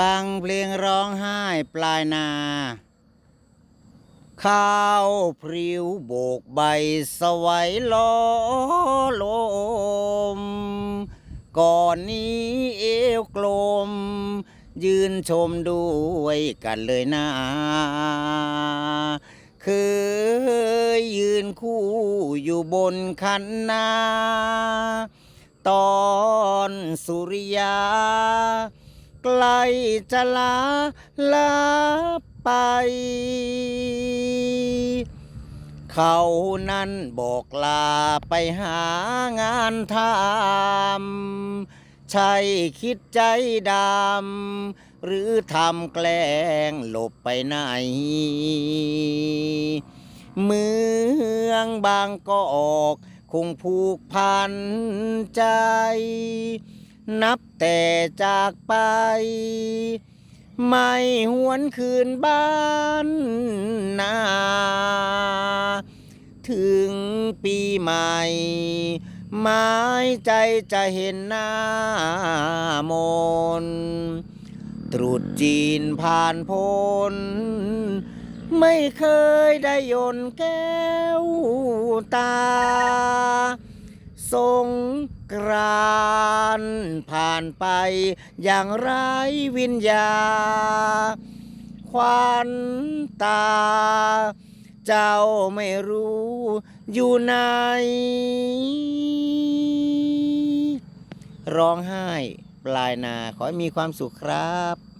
ฟังเพลงร้องไห้ปลายนา ข้าวพริ้วโบกใบสวัยล้อลม ก่อนนี้เอวกลม ยืนชมด้วยกันเลยนะ เคยยืนคู่อยู่บนคันนาตอนสุริยา ใกล้จะลาลาไป เขานั้นบอกลาไปหางานทำใช่คิดใจดำหรือทำแกล้งหลบไปไหน เมืองบางกอกคงผูกพันใจ นับแต่จากไป ไม่หวนคืนบ้านนา ถึงปีใหม่หมายใจจะเห็นหน้ามน ตรุษจีนผ่านพ้น ไม่เคยได้ยนแก้วตาสงกรา นผ่านไป อย่างไรวิญญา ควันตา เจ้าไม่รู้อยู่ไหนร้องไห้ปลายนาขอให้มีความสุขครับ